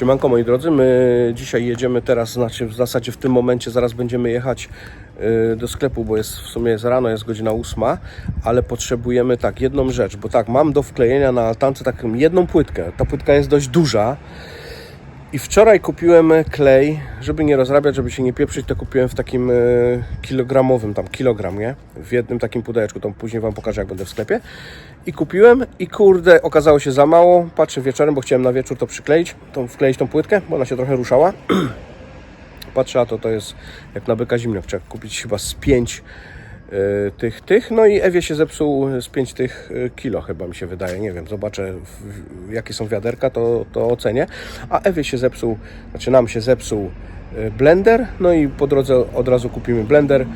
Siemanko moi drodzy, my dzisiaj jedziemy teraz, znaczy w zasadzie w tym momencie zaraz będziemy jechać y, do sklepu, bo jest w sumie jest rano, jest godzina ósma, ale potrzebujemy tak, jedną rzecz, bo tak, mam do wklejenia na altance taką jedną płytkę, ta płytka jest dość duża i wczoraj kupiłem klej, żeby nie rozrabiać, żeby się nie pieprzyć, to kupiłem w takim y, kilogramowym, tam kilogram, nie? W jednym takim pudełeczku, to później Wam pokażę jak będę w sklepie i kupiłem i kurde, okazało się za mało. Patrzę wieczorem, bo chciałem na wieczór to przykleić, tą, wkleić tą płytkę, bo ona się trochę ruszała. Patrzę, a to to jest jak na byka zimno. Trzeba kupić chyba z 5 y, tych, tych. No i Ewie się zepsuł z 5 tych y, kilo chyba mi się wydaje. Nie wiem, zobaczę w, jakie są wiaderka, to, to ocenię. A Ewie się zepsuł, znaczy nam się zepsuł y, blender, no i po drodze od razu kupimy blender.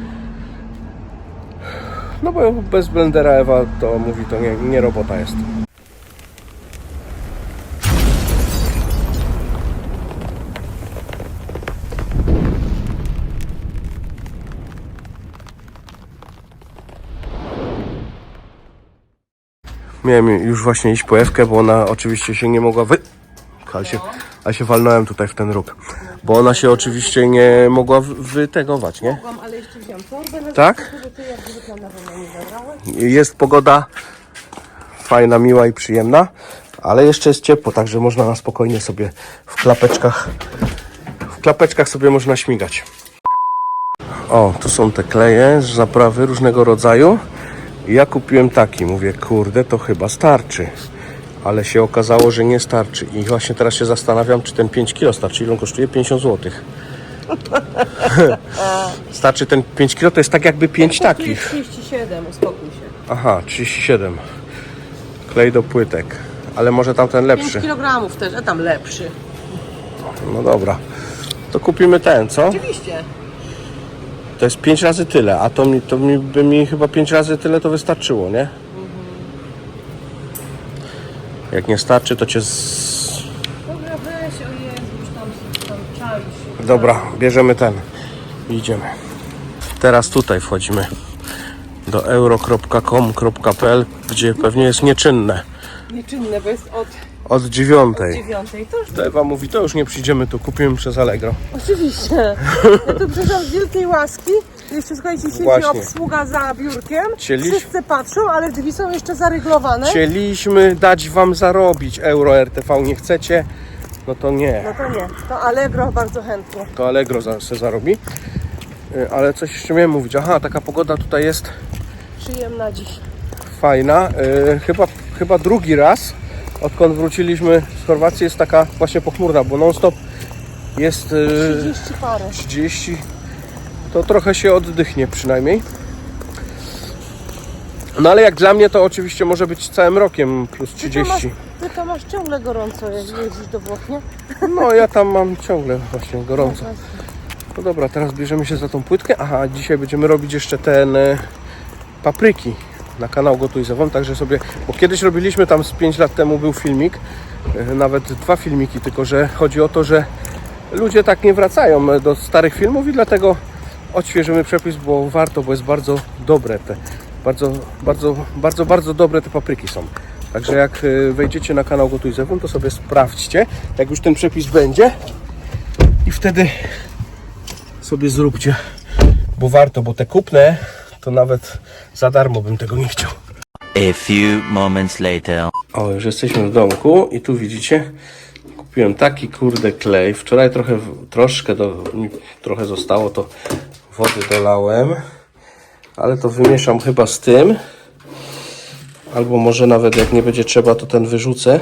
No bo bez blendera Ewa to mówi, to nie, nie robota jest. Miałem już właśnie iść po Ewkę, bo ona oczywiście się nie mogła wy... Ale się, ale się walnąłem tutaj w ten róg. Bo ona się oczywiście nie mogła wy- wytegować, nie? Mogłam, ale jeszcze torbę Tak? Jest pogoda fajna, miła i przyjemna, ale jeszcze jest ciepło, także można na spokojnie sobie w klapeczkach w klapeczkach sobie można śmigać. O, tu są te kleje z zaprawy różnego rodzaju. Ja kupiłem taki, mówię, kurde, to chyba starczy. Ale się okazało, że nie starczy. I właśnie teraz się zastanawiam, czy ten 5 kg starczy. Ile on kosztuje? 50 zł. starczy ten 5 kg, to jest tak jakby 5 Tu jest takich. 37, uspokój się. Aha, 37. Klej do płytek. Ale może tamten 5 lepszy. kg też, a tam lepszy. No dobra. To kupimy ten, co? Oczywiście. To jest 5 razy tyle, a to mi, to mi by mi chyba 5 razy tyle to wystarczyło, nie? Jak nie starczy, to cię z... Dobra, weź, o Jezu, już tam, tam czaisz. Dobra, bierzemy ten. I idziemy. Teraz tutaj wchodzimy do euro.com.pl, gdzie pewnie jest nieczynne. Nieczynne, bo jest od Od dziewiątej. 9. To już... To Ewa mówi, to już nie przyjdziemy, to kupimy przez Allegro. Oczywiście. Ja tu przyszłam z wielkiej łaski. Jeszcze słuchajcie, siedzi Właśnie. obsługa za biurkiem. Chcieliś- Wszyscy patrzą, ale drzwi są jeszcze zaryglowane. Chcieliśmy dać wam zarobić euro RTV, nie chcecie, no to nie. No to nie. To Allegro bardzo chętnie. To Allegro za, se zarobi. Y, Ale coś jeszcze miałem mówić. Aha, taka pogoda tutaj jest Przyjemna dziś. fajna. Y, Chyba, chyba drugi raz, odkąd wróciliśmy z Chorwacji, jest taka właśnie pochmurna, bo non stop jest y, 30 parę. 30. To trochę się oddychnie przynajmniej. No ale jak dla mnie to oczywiście może być całym rokiem plus Ty to, masz, 30. ty to masz ciągle gorąco, jak jeździsz do Włoch, nie? No ja tam mam ciągle właśnie gorąco. No dobra, teraz bierzemy się za tą płytkę. Aha, dzisiaj będziemy robić jeszcze ten e, papryki na kanał Gotuj także sobie, bo kiedyś robiliśmy tam z 5 lat temu był filmik, e, nawet dwa filmiki, tylko że chodzi o to, że ludzie tak nie wracają e, do starych filmów i dlatego odświeżymy przepis, bo warto, bo jest bardzo dobre te, bardzo, bardzo, bardzo, bardzo dobre te papryki są. Także jak e, wejdziecie na kanał Gotuj to sobie sprawdźcie, jak już ten przepis będzie i wtedy sobie zróbcie, bo warto, bo te kupne to nawet za darmo bym tego nie chciał. A few moments later. O, już jesteśmy w domku i tu widzicie, kupiłem taki kurde klej. Wczoraj trochę, troszkę do, mi trochę zostało, to wody dolałem, ale to wymieszam chyba z tym. Albo może nawet jak nie będzie trzeba, to ten wyrzucę.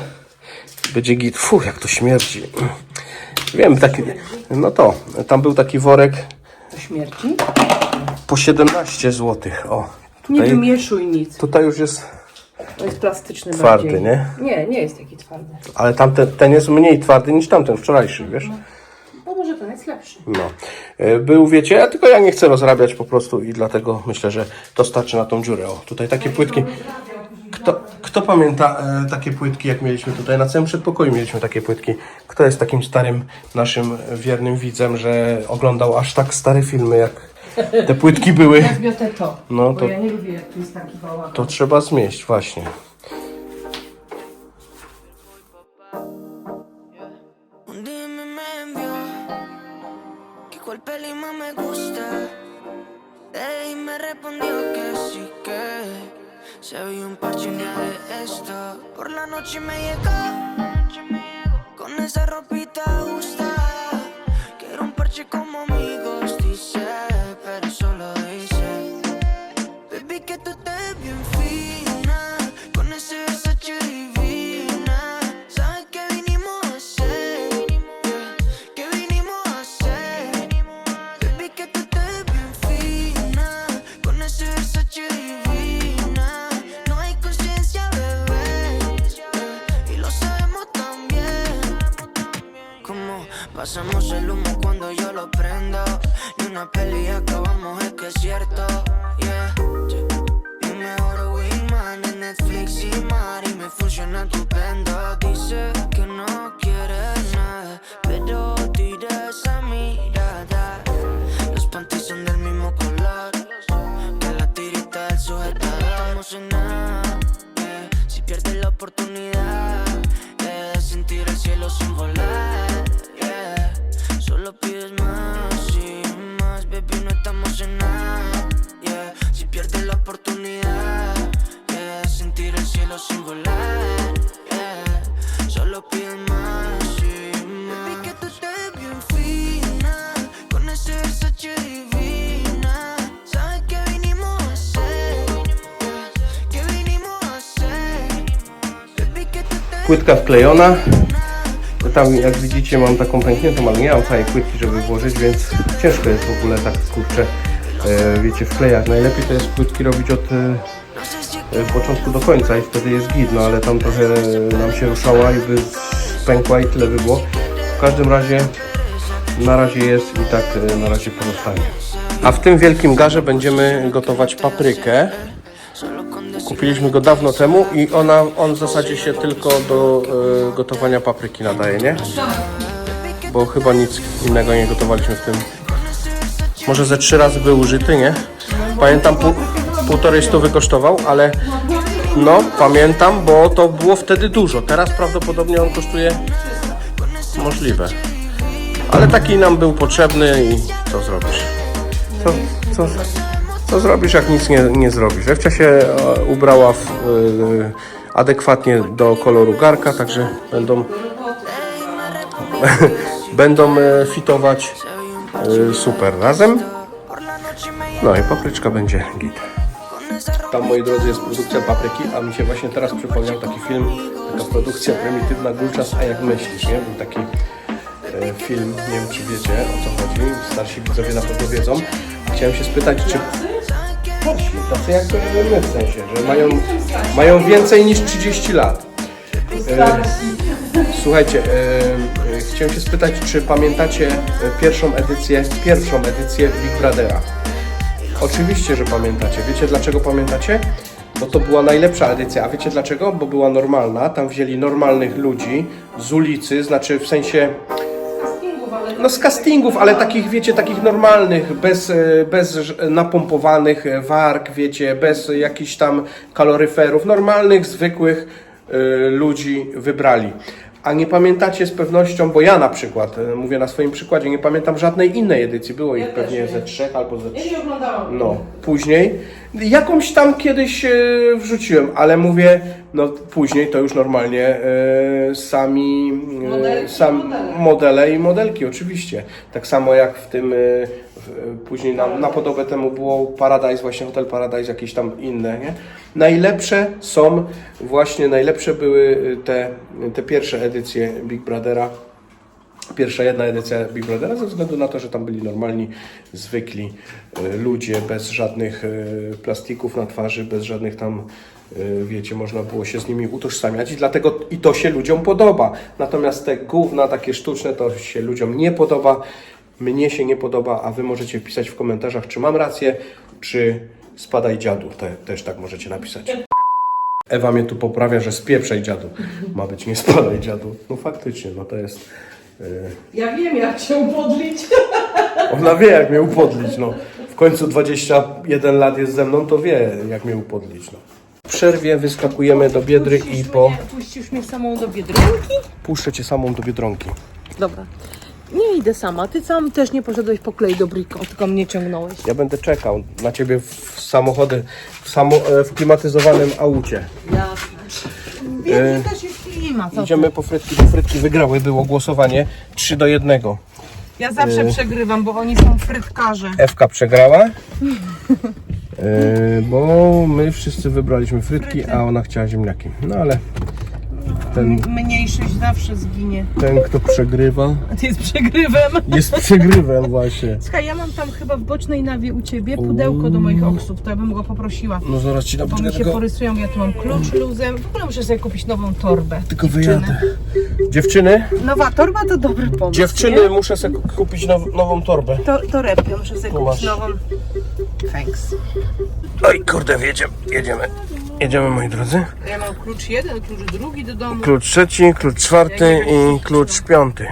Będzie git. Fu, jak to śmierdzi. Wiem, taki, no to, tam był taki worek Do śmierci? Po 17 zł. O, Nie tutaj, wymieszuj nic. tutaj już jest, To jest plastyczny Twardy, bardziej. nie? Nie, nie jest taki twardy. ale tamten ten jest mniej twardy niż tamten wczorajszy, wiesz? No może ten jest lepszy. No. E, Był, wiecie, a tylko ja nie chcę rozrabiać po prostu i dlatego myślę, że to starczy na tą dziurę. O, tutaj takie płytki. Kto, kto pamięta e, takie płytki, jak mieliśmy tutaj na całym przedpokoju mieliśmy takie płytki? Kto jest takim starym naszym wiernym widzem, że oglądał aż tak stare filmy, jak te płytki były? Ja zbiotę to, No bo to- ja nie lubię, jak tu jest taki bałagan. To trzeba zmieść, właśnie. Un dime me envió que cuál peli más me gusta. Ey, me respondió que sí que se un parche de esto. Por la noche me llegó con esa ropita Płytka wklejona. Tam jak widzicie mam taką pękniętą, ale nie mam całej płytki, żeby włożyć, więc ciężko jest w ogóle tak kurczę, e, wiecie, wklejać. Najlepiej to jest płytki robić od e, e, początku do końca i wtedy jest git, no ale tam trochę nam się ruszała i by pękła i tyle by było. W każdym razie na razie jest i tak na razie pozostanie. A w tym wielkim garze będziemy gotować paprykę. Kupiliśmy go dawno temu i ona, on w zasadzie się tylko do e, gotowania papryki nadaje, nie? Bo chyba nic innego nie gotowaliśmy w tym. Może ze trzy razy był użyty, nie? Pamiętam, pół, półtorej stówy kosztował, ale no, pamiętam, bo to było wtedy dużo. Teraz prawdopodobnie on kosztuje możliwe. Ale taki nam był potrzebny i co zrobisz? Co, co, co zrobisz, jak nic nie, nie zrobisz? Ewcia się e, ubrała w, e, adekwatnie do koloru garka, także będą, będą e, fitować super razem. No i papryczka będzie git. Tam, moi drodzy, jest produkcja papryki, a mi się właśnie teraz przypomniał taki film, taka produkcja prymitywna Gulczas, a jak myślisz, nie? Był taki film, nie wiem czy wiecie o co chodzi, starsi widzowie na pewno wiedzą. Chciałem się spytać, czy tacy jak my w sensie, że mają, mają więcej niż 30 lat. E, Słuchajcie, e, e, chciałem się spytać, czy pamiętacie e, pierwszą edycję, pierwszą edycję Big Brothera? Oczywiście, że pamiętacie. Wiecie dlaczego pamiętacie? Bo to była najlepsza edycja. A wiecie dlaczego? Bo była normalna. Tam wzięli normalnych ludzi z ulicy, znaczy w sensie no z castingów, ale takich, wiecie, takich normalnych, bez, e, bez napompowanych e, warg, wiecie, bez jakichś tam kaloryferów, normalnych, zwykłych e, ludzi wybrali. A nie pamiętacie z pewnością, bo ja na przykład, e, mówię na swoim przykładzie, nie pamiętam żadnej innej edycji, było ich pewnie ze trzech albo ze Ja nie oglądałam. No, później jakąś tam kiedyś e, wrzuciłem, ale mówię, no później to już normalnie e, sami e, Modelki i modele. modele i modelki oczywiście. Tak samo jak w tym e, później na, na podobę temu było Paradise, właśnie Hotel Paradise, jakieś tam inne, nie? Najlepsze są właśnie, najlepsze były e, te, te pierwsze edycje Big Brothera pierwsza jedna edycja Big Brothera ze względu na to, że tam byli normalni, zwykli e, ludzie bez żadnych e, plastików na twarzy, bez żadnych tam e, wiecie, można było się z nimi utożsamiać i dlatego i to się ludziom podoba. Natomiast te gówna takie sztuczne to się ludziom nie podoba. Mnie się nie podoba, a wy możecie wpisać w komentarzach, czy mam rację, czy spadaj dziadu. Te, też tak możecie napisać. Ewa mnie tu poprawia, że spieprzaj dziadu. Ma być nie spadaj dziadu. No faktycznie, no to jest... e, Ja wiem jak cię upodlić. ona wie, jak mnie upodlić, no. W końcu 21 lat jest ze mną, to wie, jak mnie upodlić, no. W przerwie wyskakujemy do Biedry i po... Puścisz mnie samą do Biedronki? Puszczę cię samą do Biedronki. Dobra. Nie idę sama. Ty sam też nie poszedłeś po klej do Brico, tylko mnie ciągnąłeś. Ja będę czekał na ciebie w samochody, w, samo, e, w klimatyzowanym aucie. Jasne. Biedny też jest. Co ty? Idziemy po frytki, bo frytki wygrały, było głosowanie 3 do 1. Ja zawsze przegrywam, bo oni są frytkarze. Ewka przegrała, e, bo my wszyscy wybraliśmy frytki, a ona chciała ziemniaki. No ale ten, Mniejszość zawsze zginie. ten kto przegrywa, A ty jest przegrywem. jest przegrywem właśnie. Słuchaj, ja mam tam chyba w bocznej nawie u ciebie pudełko do moich oksów, to ja bym go poprosiła. No zaraz ci dam Bo mi tylko, się tylko, porysują, ja tu mam klucz luzem. W ogóle muszę sobie kupić nową torbę. tylko Dziewczyny. wyjadę. Dziewczyny, Nowa torba to dobry pomysł. dziewczyny, muszę sobie kupić now, nową torbę. nie? To, torebkę muszę sobie Tu kupić nową. Thanks. Oj kurde, jedziemy, jedziemy. Jedziemy moi drodzy. Ja mam klucz jeden, klucz drugi do domu. Klucz trzeci, klucz czwarty i klucz piąty.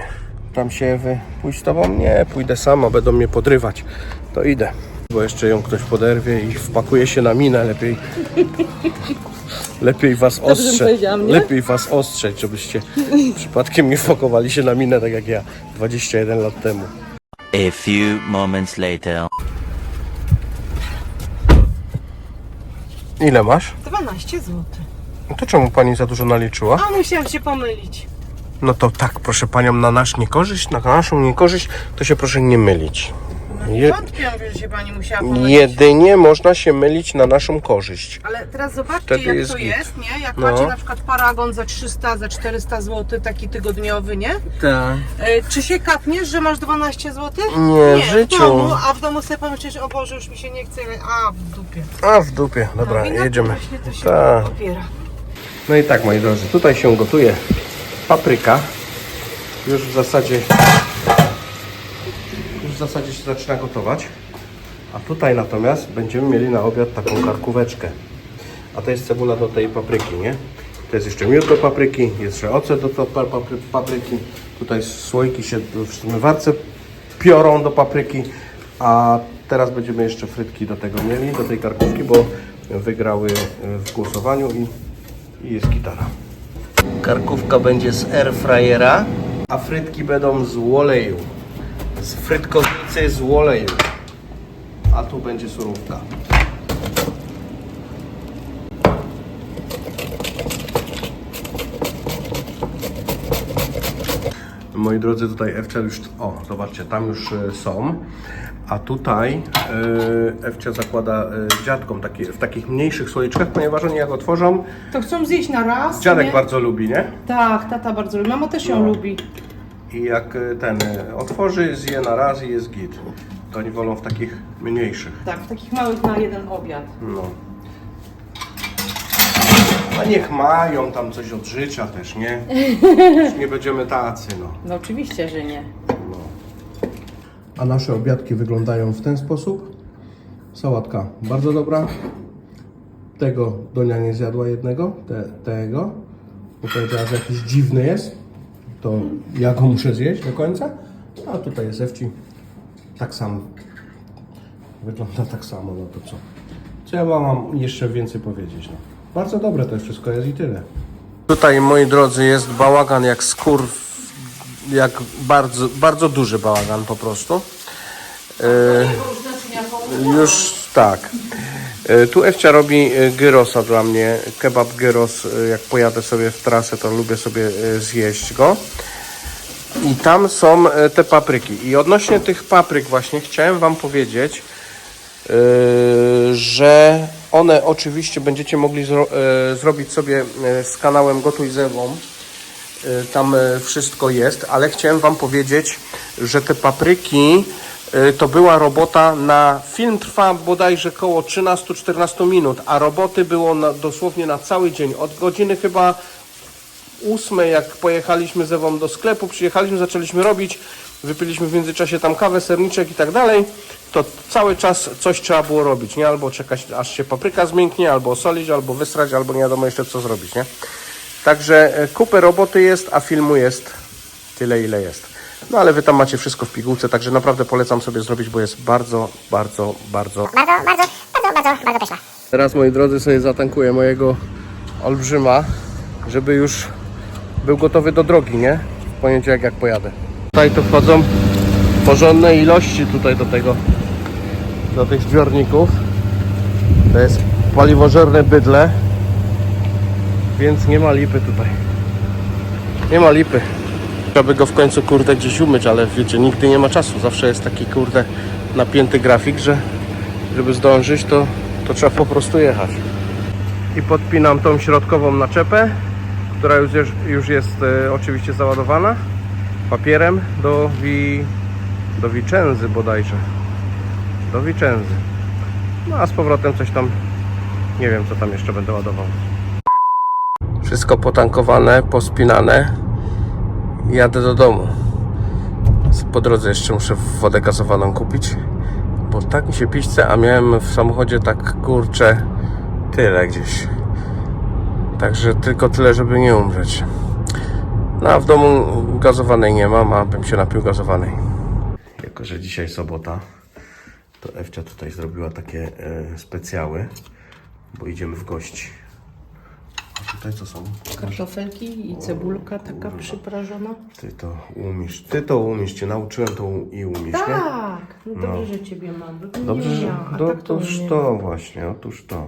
Tam się wy pójść z tobą? Nie, pójdę sama, będą mnie podrywać. To idę. Bo jeszcze ją ktoś poderwie i wpakuje się na minę lepiej. Lepiej was ostrzec. Lepiej was ostrzec, żebyście przypadkiem nie wpakowali się na minę tak jak ja 21 lat temu. A few moments later. Ile masz? 12 zł. No to czemu pani za dużo naliczyła? A musiałam się pomylić. No to tak, proszę panią, na nasz niekorzyść, na naszą niekorzyść, to się proszę nie mylić. Je, Wątpię, że się pani musiała pomylić. jedynie można się mylić na naszą korzyść. Ale teraz zobaczcie Wtedy jak jest to git. jest, nie? Jak No. macie na przykład paragon za 300, za 400 zł, taki tygodniowy, nie? Tak. E, czy się kapniesz, że masz 12 zł? Nie, w życiu. W domu, a w domu sobie pomyślisz, o Boże, już mi się nie chce, a w dupie. A w dupie, dobra, no, i na jedziemy. właśnie to się Tak. opiera. No i tak, moi drodzy, tutaj się gotuje papryka. Już w zasadzie zasadzie się zaczyna gotować. A tutaj natomiast będziemy mieli na obiad taką karkóweczkę. A to jest cebula do tej papryki, nie? To jest jeszcze miód do papryki, jeszcze ocet do papry- papryki. Tutaj słoiki się w zmywarce piorą do papryki. A teraz będziemy jeszcze frytki do tego mieli, do tej karkówki, bo wygrały w głosowaniu i, i jest gitara. Karkówka będzie z airfryera, a frytki będą z oleju. Z frytkownicy z oleju. A tu będzie surówka. Moi drodzy, tutaj Ewcia już, o zobaczcie, tam już e, są, a tutaj Ewcia zakłada e, dziadkom takie, w takich mniejszych słoiczkach, ponieważ oni jak otworzą, To chcą zjeść na raz, dziadek nie? bardzo lubi, nie? Tak, tata bardzo lubi. Mama też ją No. lubi. I jak e, ten e, otworzy, zje na raz i jest git. To oni wolą w takich mniejszych. Tak, w takich małych na jeden obiad. No. A niech mają tam coś od życia też, nie? Już nie będziemy tacy, no. No oczywiście, że nie. A nasze obiadki wyglądają w ten sposób. Sałatka bardzo dobra. Tego Donia nie zjadła jednego, te, tego. Bo powiedziała, że jakiś dziwny jest. To ja go muszę zjeść do końca. A tutaj jest Ewci. Tak samo. Wygląda tak samo, no to co? Co ja mam jeszcze więcej powiedzieć? No. Bardzo dobre to wszystko jest i tyle. Tutaj, moi drodzy, jest bałagan jak skór, jak bardzo, bardzo duży bałagan po prostu. Już tak. E, Tu Ewcia robi e, gyrosa dla mnie, kebab gyros. e, Jak pojadę sobie w trasę, to lubię sobie zjeść go. I tam są te papryki. I odnośnie tych papryk właśnie chciałem Wam powiedzieć, że one oczywiście będziecie mogli zro, zrobić sobie z kanałem Gotuj z Ewą. E, Tam wszystko jest, ale chciałem Wam powiedzieć, że te papryki to była robota na film trwa bodajże około 13-14 minut, a roboty było na, dosłownie na cały dzień. Od godziny chyba ósmej, jak pojechaliśmy z Ewą do sklepu, przyjechaliśmy, zaczęliśmy robić, wypiliśmy w międzyczasie tam kawę, serniczek i tak dalej, to cały czas coś trzeba było robić, nie? Albo czekać, aż się papryka zmięknie, albo osolić, albo wysrać, albo nie wiadomo jeszcze co zrobić, nie? Także e, kupę roboty jest, a filmu jest tyle, ile jest. No ale wy tam macie wszystko w pigułce, także naprawdę polecam sobie zrobić, bo jest bardzo, bardzo, bardzo... Bardzo, bardzo, bardzo, bardzo, bardzo pyszna. Teraz, moi drodzy, sobie zatankuję mojego olbrzyma, żeby już był gotowy do drogi, nie? W poniedziałek jak pojadę. Tutaj to wchodzą porządne ilości tutaj do tego, do tych zbiorników. To jest paliwożerne bydle, więc nie ma lipy tutaj. Nie ma lipy. Trzeba by go w końcu kurde gdzieś umyć, ale wiecie, nigdy nie ma czasu. Zawsze jest taki kurde napięty grafik, że żeby zdążyć to, to trzeba po prostu jechać. I podpinam tą środkową naczepę, która już, jest- już jest e, oczywiście załadowana papierem do, wi, do Vicenzy bodajże. Do Vicenzy. No a z powrotem coś tam, nie wiem co tam jeszcze będę ładował. Wszystko potankowane, pospinane. Jadę do domu. Po drodze jeszcze muszę wodę gazowaną kupić. Bo tak mi się pić chce, a miałem w samochodzie tak kurczę tyle gdzieś. Także tylko tyle, żeby nie umrzeć. No a w domu gazowanej nie mam, a bym się napił gazowanej. Jako, że dzisiaj sobota, to Ewcia tutaj zrobiła takie e, specjały, bo idziemy w gości. Tutaj co są? Kartofelki i cebulka taka przyprażona. Ty to umiesz, ty to umiesz, cię nauczyłem to i umiesz, nie? Tak, no dobrze, że ciebie mam. bo Dobrze, nie że... a No, tak to to właśnie, otóż to.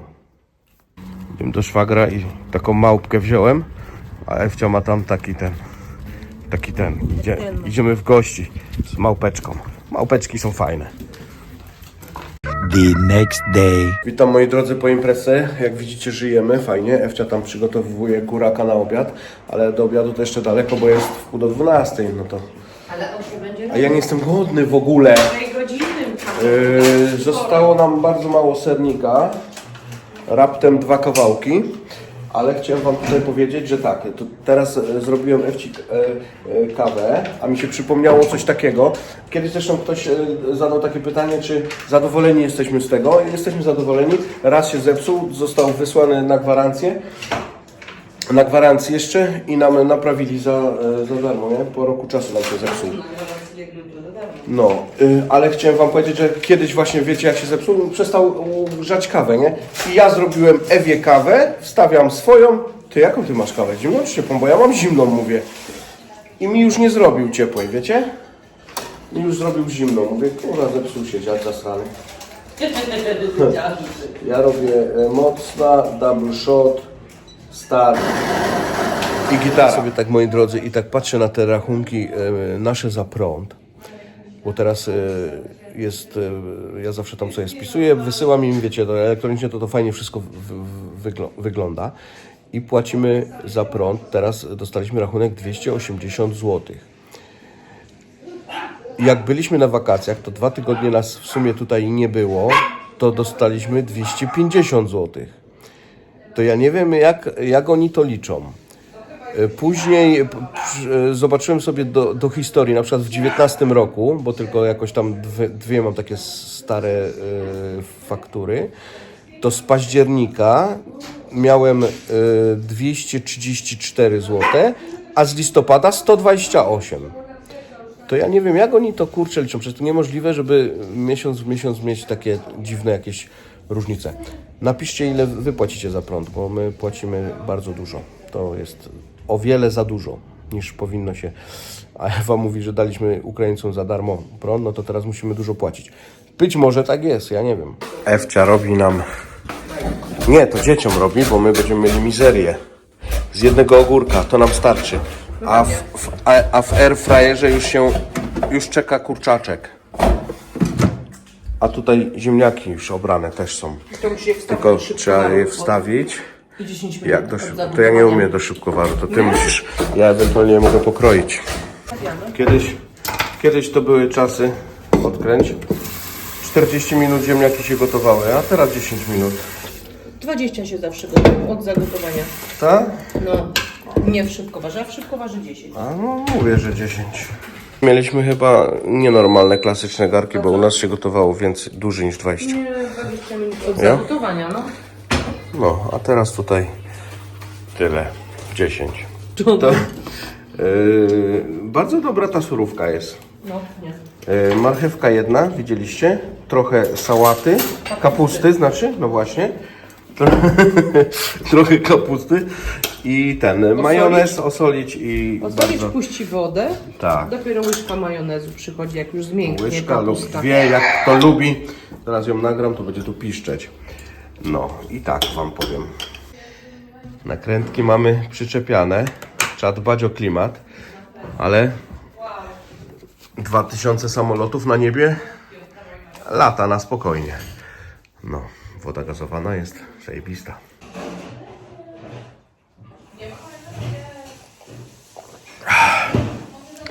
Idziemy do szwagra i taką małpkę wziąłem, a Ewcia ma tam taki ten, taki ten. Idzie, Ten. idziemy w gości z małpeczką. Małpeczki są fajne. The next day. Witam moi drodzy po imprezie. Jak widzicie żyjemy, fajnie. Ewcia tam przygotowuje góraka na obiad, ale do obiadu to jeszcze daleko, bo jest w pół do 12, no to... Ale on się będzie A ja nie jestem głodny w ogóle. Yy, zostało nam bardzo mało sernika, raptem dwa kawałki, ale chciałem Wam tutaj powiedzieć, że tak, to teraz e, zrobiłem Ewci e, e, kawę, a mi się przypomniało coś takiego. Kiedyś zresztą ktoś zadał takie pytanie, czy zadowoleni jesteśmy z tego. Jesteśmy zadowoleni. Raz się zepsuł, został wysłany na gwarancję. Na gwarancję jeszcze i nam naprawili za, za darmo, nie? Po roku czasu nam się zepsuł. No, y, ale chciałem wam powiedzieć, że kiedyś właśnie, wiecie jak się zepsuł, przestał grzać kawę, nie? I ja zrobiłem Ewie kawę, wstawiam swoją. Ty, jaką ty masz kawę? Zimną czy ciepłą? Bo ja mam zimną, mówię. I mi już nie zrobił ciepłej, wiecie? Mi już zrobił zimną. Mówię, kurwa, zepsuł się dziad zasrany. Ja robię e, mocna, double shot, star i gitara. Sobie tak, moi drodzy, i tak patrzę na te rachunki e, nasze za prąd, bo teraz e, jest, e, ja zawsze tam sobie spisuję, wysyłam im, wiecie, to elektronicznie to to fajnie wszystko w, w, wygl- wygląda i płacimy za prąd, teraz dostaliśmy rachunek 280 zł. Jak byliśmy na wakacjach, to dwa tygodnie nas w sumie tutaj nie było, to dostaliśmy 250 zł. To ja nie wiem, jak, jak oni to liczą. E, Później przy- e, zobaczyłem sobie do, do historii, na przykład w 19 roku, bo tylko jakoś tam dwie, dwie mam takie stare e, faktury, to z października miałem e, 234 zł, a z listopada 128. To ja nie wiem, jak oni to kurczę liczą. Przecież to niemożliwe, żeby miesiąc w miesiąc mieć takie dziwne jakieś różnice. Napiszcie, ile wy płacicie za prąd, bo my płacimy bardzo dużo. To jest o wiele za dużo, niż powinno się. A Ewa mówi, że daliśmy Ukraińcom za darmo prąd, no to teraz musimy dużo płacić. Być może tak jest, ja nie wiem. Ewcia robi nam... Nie, to dzieciom robi, bo my będziemy mieli mizerię. Z jednego ogórka, to nam starczy. A w, w, a, a w air fryerze już się, już czeka kurczaczek. A tutaj ziemniaki już obrane też są. Tylko trzeba je wstawić. I 10 minut Jak do, od szyb- to ja nie umiem do szybkowaru, to ty musisz. Ja ewentualnie mogę pokroić. Kiedyś, kiedyś to były czasy, odkręć. 40 minut ziemniaki się gotowały, a teraz 10 minut. 20 się zawsze gotuje od zagotowania. Tak? No, nie w szybkowarze, a w szybkowarze 10. A no mówię, że 10. Mieliśmy chyba nienormalne, klasyczne garki, bo u nas się gotowało więcej, dłużej niż 20. Nie, 20 minut od Ja? zagotowania, no. No, a teraz tutaj tyle, 10. To, yy, bardzo dobra ta surówka jest. No, nie. Yy, marchewka jedna, widzieliście? Trochę sałaty, kapusty znaczy, no właśnie. Trochę kapusty I ten majonez osolić i Osolić bardzo... puści wodę. Tak. Dopiero łyżka majonezu przychodzi, jak już zmięknie Łyżka lub dwie, jak kto lubi. Teraz ją nagram, to będzie tu piszczeć. No i tak Wam powiem. Nakrętki mamy przyczepiane. Trzeba dbać o klimat, ale 2000 samolotów na niebie lata na spokojnie. No, woda gazowana jest zajebista.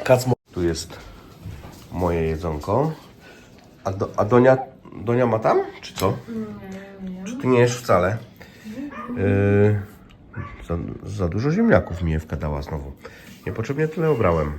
Kacmo. Tu jest moje jedzonko. A, do, a Donia, Donia ma tam? Czy co? Czy nie jesz wcale? Yy, za, za dużo ziemniaków mi Ewka dała znowu. Niepotrzebnie tyle obrałem.